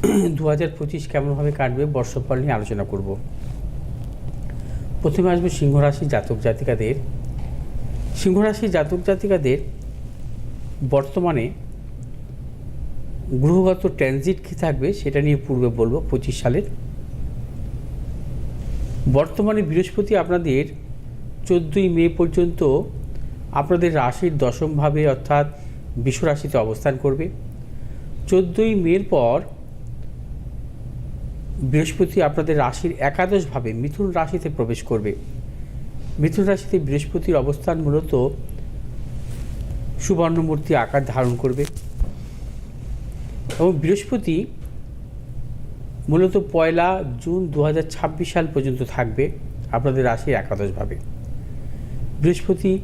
দু হাজার পঁচিশ কেমনভাবে কাটবে বর্ষফল নিয়ে আলোচনা করব। প্রথমে আসবে সিংহরাশি জাতক জাতিকাদের। সিংহরাশি জাতক জাতিকাদের বর্তমানে গ্রহগত ট্রানজিট কী থাকবে সেটা নিয়ে পূর্বে বলব পঁচিশ সালের। বর্তমানে বৃহস্পতি আপনাদের চোদ্দোই মে পর্যন্ত আপনাদের রাশির দশমভাবে অর্থাৎ বিশ্ব রাশিতে অবস্থান করবে। চোদ্দোই মের পর বৃহস্পতি আপনাদের রাশির একাদশভাবে মিথুন রাশিতে প্রবেশ করবে। মিথুন রাশিতে বৃহস্পতির অবস্থান মূলত সুবর্ণমূর্তি আকার ধারণ করবে। এবং বৃহস্পতি মূলত পয়লা জুন দু হাজার ছাব্বিশ সাল পর্যন্ত থাকবে আপনাদের রাশির একাদশভাবে। বৃহস্পতি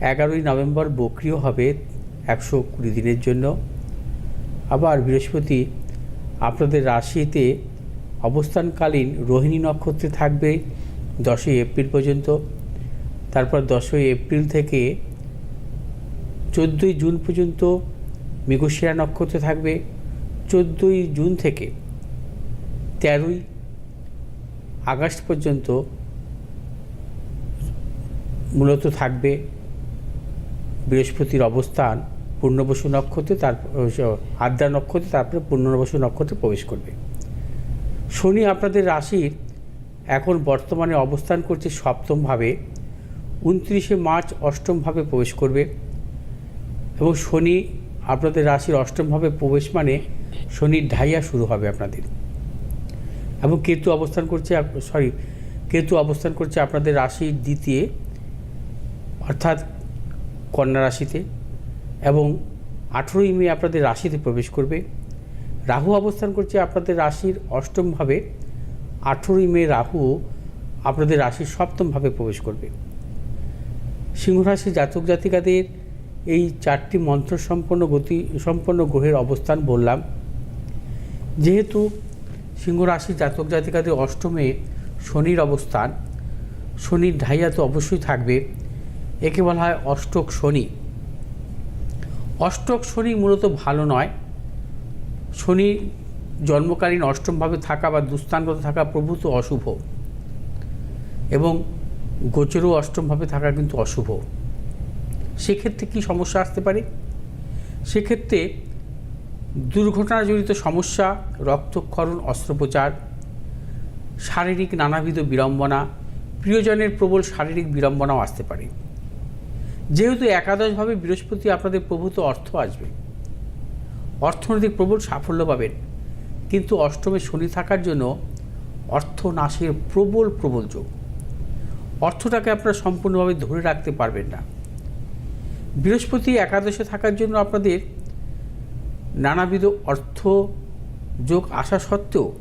এগারোই নভেম্বর বক্রিয় হবে একশো কুড়ি দিনের জন্য। আবার বৃহস্পতি আপনাদের রাশিতে অবস্থানকালীন রোহিণী নক্ষত্রে থাকবে দশই এপ্রিল পর্যন্ত। তারপর দশই এপ্রিল থেকে চোদ্দোই জুন পর্যন্ত মৃগশিরা নক্ষত্রে থাকবে। চোদ্দোই জুন থেকে তেরোই আগস্ট পর্যন্ত মূলত থাকবে বৃহস্পতির অবস্থান পূর্ণবসু নক্ষত্রে, তারপর আদ্রা নক্ষত্রে, তারপরে পূর্ণবসু নক্ষত্রে প্রবেশ করবে। শনি আপনাদের রাশির এখন বর্তমানে অবস্থান করছে সপ্তমভাবে, উনত্রিশে মার্চ অষ্টমভাবে প্রবেশ করবে এবং শনি আপনাদের রাশির অষ্টমভাবে প্রবেশ মানে শনির ঢাইয়া শুরু হবে আপনাদের। এবং কেতু অবস্থান করছে সরি কেতু অবস্থান করছে আপনাদের রাশির দ্বিতীয়, অর্থাৎ কন্যা রাশিতে এবং আঠেরোই মে আপনাদের রাশিতে প্রবেশ করবে। রাহু অবস্থান করছে আপনাদের রাশির অষ্টমভাবে আঠেরোই মে রাহু আপনাদের রাশির সপ্তমভাবে প্রবেশ করবে। সিংহরাশি জাতক জাতিকাদের এই চারটি মন্ত্র সম্পন্ন গতি, সম্পন্ন গ্রহের অবস্থান বললাম। যেহেতু সিংহরাশি জাতক জাতিকাদের অষ্টমে শনির অবস্থান, শনির ঢাইয়া তো অবশ্যই থাকবে। একে বলা হয় অষ্টক শনি। অষ্টক শনি মূলত ভালো নয়। শনি জন্মকালীন অষ্টমভাবে থাকা বা দুস্থানগত থাকা প্রভূত অশুভ। এবং গোচরও অষ্টমভাবে থাকা কিন্তু অশুভ। সেক্ষেত্রে কী সমস্যা আসতে পারে? সেক্ষেত্রে দুর্ঘটনাজনিত সমস্যা, রক্তক্ষরণ, অস্ত্রোপচার, শারীরিক নানাবিধ বিড়ম্বনা, প্রিয়জনের প্রবল শারীরিক বিড়ম্বনাও আসতে পারে। যেহেতু একাদশভাবে বৃহস্পতি আপনাদের প্রভূত অর্থ আসবে। অর্থনৈতিক প্রবল সাফল্য পাবেন। কিন্তু অষ্টমে শনি থাকার জন্য অর্থ নাশের প্রবল প্রবল যোগ। অর্থটাকে আপনারা সম্পূর্ণভাবে ধরে রাখতে পারবেন না। বৃহস্পতি একাদশে থাকার জন্য আপনাদের নানাবিধ অর্থ যোগ আসা সত্ত্বেও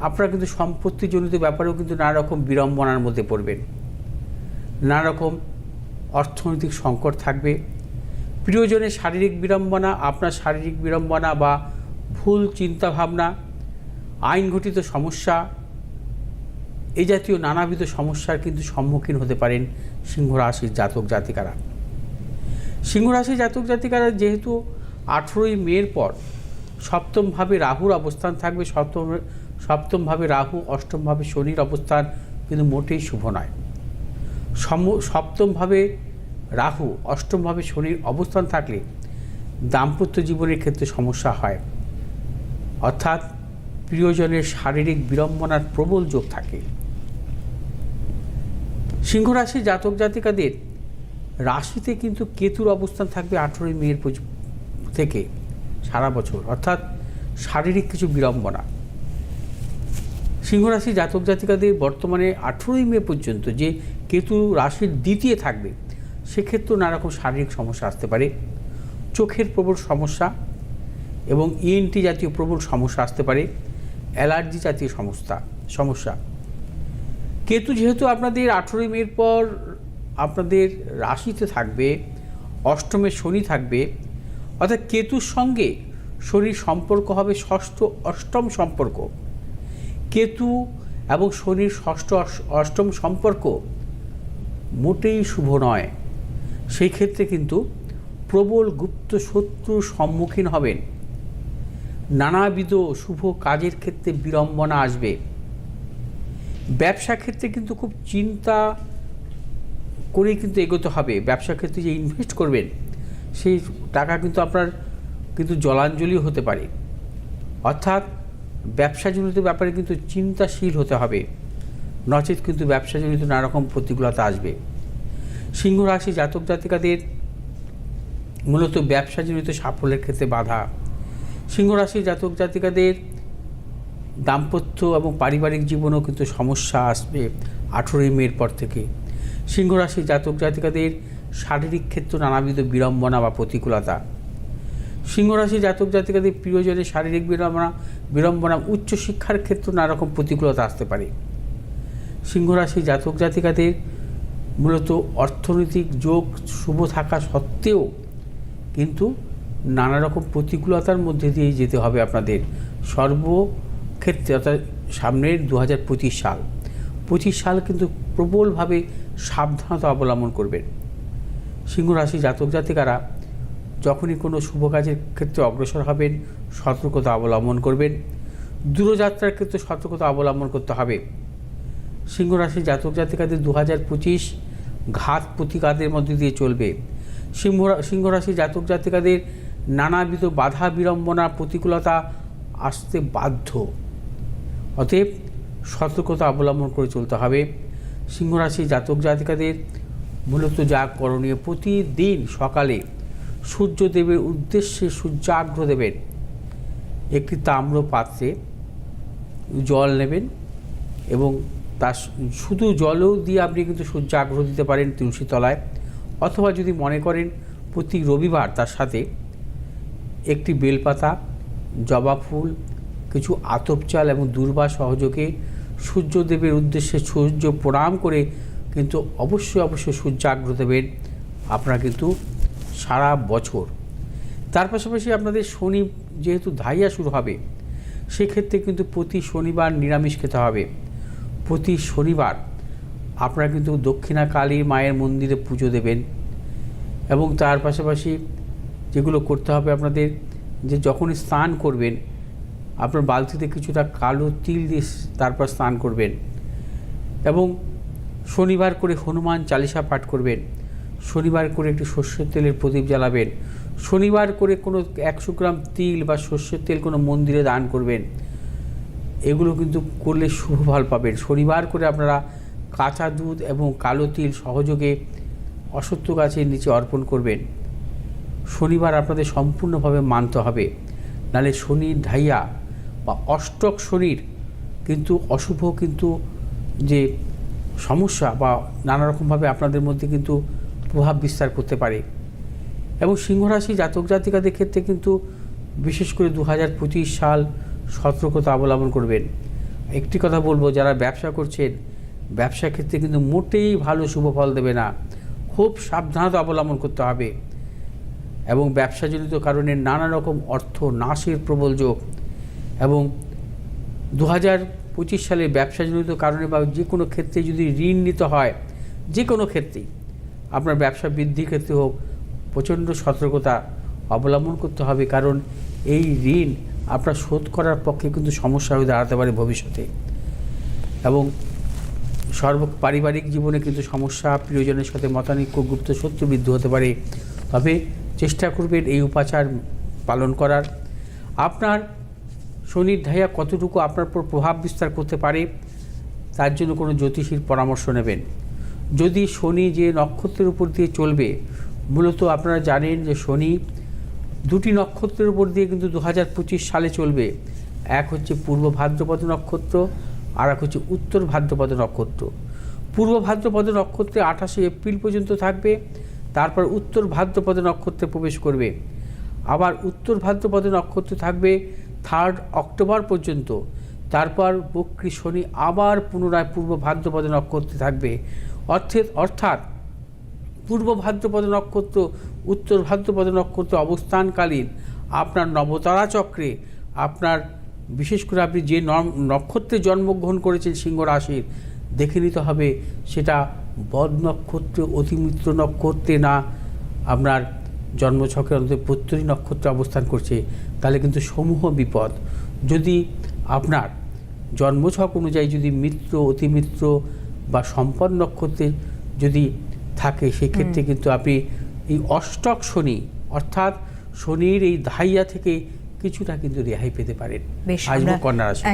আপনারা কিন্তু সম্পত্তিজনিত ব্যাপারেও কিন্তু নানা রকম বিড়ম্বনার মধ্যে পড়বেন। নানা রকম অর্থনৈতিক সংকট থাকবে। প্রিয়জনের শারীরিক বিড়ম্বনা, আপনার শারীরিক বিড়ম্বনা বা ভুল চিন্তাভাবনা, আইনঘটিত সমস্যা এই জাতীয় নানাবিধ সমস্যার কিন্তু সম্মুখীন হতে পারেন সিংহরাশির জাতক জাতিকারা। সিংহরাশির জাতক জাতিকারা যেহেতু আঠেরোই মের পর সপ্তমভাবে রাহুর অবস্থান থাকবে, সপ্তম, সপ্তমভাবে রাহু, অষ্টমভাবে শনির অবস্থান কিন্তু মোটেই শুভ নয়। সম, সপ্তমভাবে রাহু অষ্টমভাবে শনির অবস্থান থাকলে দাম্পত্য জীবনের ক্ষেত্রে সমস্যা হয়। অর্থাৎ প্রিয়জনের শারীরিক বিড়ম্বনার প্রবল যোগ থাকে। সিংহরাশি জাতক জাতিকাদের রাশিতে কিন্তু কেতুর অবস্থান থাকবে আঠেরোই মেয়ের থেকে সারা বছর। অর্থাৎ শারীরিক কিছু বিড়ম্বনা। সিংহরাশি জাতক জাতিকাদের বর্তমানে আঠেরোই মে পর্যন্ত যে কেতু রাশির দ্বিতীয় থাকবে সেক্ষেত্রেও নানারকম শারীরিক সমস্যা আসতে পারে। চোখের প্রবল সমস্যা এবং ইএনটি জাতীয় প্রবল সমস্যা আসতে পারে। অ্যালার্জি জাতীয় সমস্যা সমস্যা। কেতু যেহেতু আপনাদের আঠেরোই মের পর আপনাদের রাশিতে থাকবে, অষ্টমে শনি থাকবে, অর্থাৎ কেতুর সঙ্গে শনির সম্পর্ক হবে ষষ্ঠ অষ্টম সম্পর্ক। কেতু এবং শনির ষষ্ঠ অষ্টম সম্পর্ক মোটেই শুভ নয়। সেই ক্ষেত্রে কিন্তু প্রবল গুপ্ত শত্রুর সম্মুখীন হবেন। নানাবিধ শুভ কাজের ক্ষেত্রে বিড়ম্বনা আসবে। ব্যবসা ক্ষেত্রে কিন্তু খুব চিন্তা করে কিন্তু এগোতে হবে। ব্যবসা ক্ষেত্রে যে ইনভেস্ট করবেন, সেই টাকা কিন্তু আপনার কিন্তু জলাঞ্জলি হতে পারে। অর্থাৎ ব্যবসাজনিত ব্যাপারে কিন্তু চিন্তাশীল হতে হবে। নচেত কিন্তু ব্যবসাজনিত নানা রকম প্রতিকূলতা আসবে। সিংহ রাশি জাতক জাতিকাদের মূলত ব্যবসাজনিত সাফল্যের ক্ষেত্রে বাধা। সিংহ রাশি জাতক জাতিকাদের দাম্পত্য এবং পারিবারিক জীবনেও কিন্তু সমস্যা আসবে আঠেরোই মের পর থেকে। সিংহ রাশি জাতক জাতিকাদের শারীরিক ক্ষেত্রে নানাবিধ বিড়ম্বনা বা প্রতিকূলতা। সিংহ রাশি জাতক জাতিকাদের প্রিয়জনের শারীরিক বিড়ম্বনা বিড়ম্বনা, উচ্চশিক্ষার ক্ষেত্রে নানা রকম প্রতিকূলতা আসতে পারে। সিংহ রাশি জাতক জাতিকাদের মূলত অর্থনৈতিক যোগ শুভ থাকা সত্ত্বেও কিন্তু নানা রকম প্রতিকূলতার মধ্যে দিয়ে যেতে হবে আপনাদের। সর্বক্ষেত্রে অর্থাৎ সামনের দু হাজার পঁচিশ সাল। পঁচিশ সাল কিন্তু প্রবলভাবে সাবধানতা অবলম্বন করবেন সিংহ রাশি জাতক জাতিকারা যখনই কোনো শুভ কাজের ক্ষেত্রে অগ্রসর হবেন, সতর্কতা অবলম্বন করবেন। দূরযাত্রার ক্ষেত্রে সতর্কতা অবলম্বন করতে হবে। সিংহ রাশি জাতক জাতিকাদের দু হাজার পঁচিশ ঘাত প্রতিঘাতের মধ্যে দিয়ে চলবে। সিংহ সিংহ রাশি জাতক জাতিকাদের নানাবিধ বাধা বিড়ম্বনা প্রতিকূলতা আসতে বাধ্য। অতএব সতর্কতা অবলম্বন করে চলতে হবে। সিংহ রাশি জাতক জাতিকাদের মূলত যা করণীয়, প্রতিদিন সকালে সূর্যদেবের উদ্দেশ্যে সূর্যাগ্র দেবেন। একটি তাম্র পাত্রে জল নেবেন এবং তার শুধু জলও দিয়ে আপনি কিন্তু সূর্য আগ্রহ দিতে পারেন তুলসী তলায় অথবা যদি মনে করেন প্রতি রবিবার তার সাথে একটি বেলপাতা, জবা ফুল, কিছু আতপ চাল এবং দুর্বা সহযোগে সূর্যদেবের উদ্দেশ্যে সূর্য প্রণাম করে কিন্তু অবশ্যই অবশ্যই সূর্যাগ্র দেবেন আপনারা কিন্তু সারা বছর। তার পাশাপাশি আপনাদের শনি যেহেতু ধাইয়া শুরু হবে, সেক্ষেত্রে কিন্তু প্রতি শনিবার নিরামিষ খেতে হবে। প্রতি শনিবার আপনারা কিন্তু দক্ষিণা কালী মায়ের মন্দিরে পুজো দেবেন এবং তার পাশাপাশি যেগুলো করতে হবে আপনাদের, যে যখন স্নান করবেন, আপনার বালতিতে কিছুটা কালো তিল দিয়ে তারপর স্নান করবেন এবং শনিবার করে হনুমান চালিসা পাঠ করবেন, শনিবার করে একটি সর্ষের তেলের প্রদীপ জ্বালাবেন, শনিবার করে কোনো একশো গ্রাম তিল বা সর্ষের তেল কোনো মন্দিরে দান করবেন এগুলো কিন্তু করলে শুভ ফল পাবেন। শনিবার করে আপনারা কাঁচা দুধ এবং কালো তিল সহযোগে অসত্য গাছের নিচে অর্পণ করবেন। শনিবার আপনাদের সম্পূর্ণভাবে মানতে হবে। নালে শনির ঢাইয়া বা অষ্টক শনির কিন্তু অশুভ কিন্তু যে সমস্যা বা নানা রকমভাবে আপনাদের মধ্যে কিন্তু প্রভাব বিস্তার করতে পারে। এবং সিংহরাশি জাতক জাতিকাদের ক্ষেত্রে কিন্তু বিশেষ করে দু হাজার পঁচিশ সাল সতর্কতা অবলম্বন করবেন। একটি কথা বলব, যারা ব্যবসা করছেন, ব্যবসা ক্ষেত্রে কিন্তু মোটেই ভালো শুভ ফল দেবে না। খুব সাবধানতা অবলম্বন করতে হবে। এবং ব্যবসাজনিত কারণে নানা রকম অর্থ নাশের প্রবল যোগ। এবং দু হাজার পঁচিশ সালে ব্যবসাজনিত কারণে বা যে কোনো ক্ষেত্রে যদি ঋণ নিতে হয়, যে কোনো ক্ষেত্রেই, আপনার ব্যবসা বৃদ্ধির ক্ষেত্রে হোক, প্রচণ্ড সতর্কতা অবলম্বন করতে হবে। কারণ এই ঋণ আপনার শোধ করার পক্ষে কিন্তু সমস্যা হয়ে দাঁড়াতে পারে ভবিষ্যতে। এবং সর্ব পারিবারিক জীবনে কিন্তু সমস্যা প্রিয়জনের সাথে মতানৈক্য, গুপ্ত শত্রু বৃদ্ধি হতে পারে। তবে চেষ্টা করবেন এই উপাচার পালন করার। আপনার শনির ধাইয়া কতটুকু আপনার উপর প্রভাব বিস্তার করতে পারে, তার জন্য কোনো জ্যোতিষীর পরামর্শ নেবেন। যদি শনি যে নক্ষত্রের উপর দিয়ে চলবে, মূলত আপনারা জানেন যে শনি দুটি নক্ষত্রের উপর দিয়ে কিন্তু দু হাজার পঁচিশ সালে চলবে। এক হচ্ছে পূর্ব ভাদ্রপদ নক্ষত্র, আর এক হচ্ছে উত্তর ভাদ্রপদ নক্ষত্র। পূর্ব ভাদ্রপদ নক্ষত্রে আঠাশে এপ্রিল পর্যন্ত থাকবে, তারপর উত্তর ভাদ্রপদ নক্ষত্রে প্রবেশ করবে। আবার উত্তর ভাদ্রপদ নক্ষত্র থাকবে থার্ড অক্টোবর পর্যন্ত, তারপর বক্রী শনি আবার পুনরায় পূর্ব ভাদ্রপদ নক্ষত্রে থাকবে। অর্থে অর্থাৎ পূর্ব ভাদ্রপদ নক্ষত্র, উত্তর ভাদ্রপদ নক্ষত্র অবস্থানকালীন আপনার নবতারা চক্রে আপনার, বিশেষ করে আপনি যে নক্ষত্রে জন্মগ্রহণ করেছেন সিংহ রাশির, দেখে নিতে হবে সেটা বদ নক্ষত্র, অতিমিত্র নক্ষত্রে না আপনার জন্মছকের অন্তত প্রত্যরী নক্ষত্রে অবস্থান করছে, তাহলে কিন্তু সমূহ বিপদ। যদি আপনার জন্মছক অনুযায়ী যদি মিত্র, অতিমিত্র বা সম্পদ নক্ষত্রে যদি থাকে সেক্ষেত্রে কিন্তু আপনি এই অষ্টক শনি অর্থাৎ শনির এই ধাইয়া থেকে কিছুটা কিন্তু রেহাই পেতে পারেন। আসব কন্যা রাশি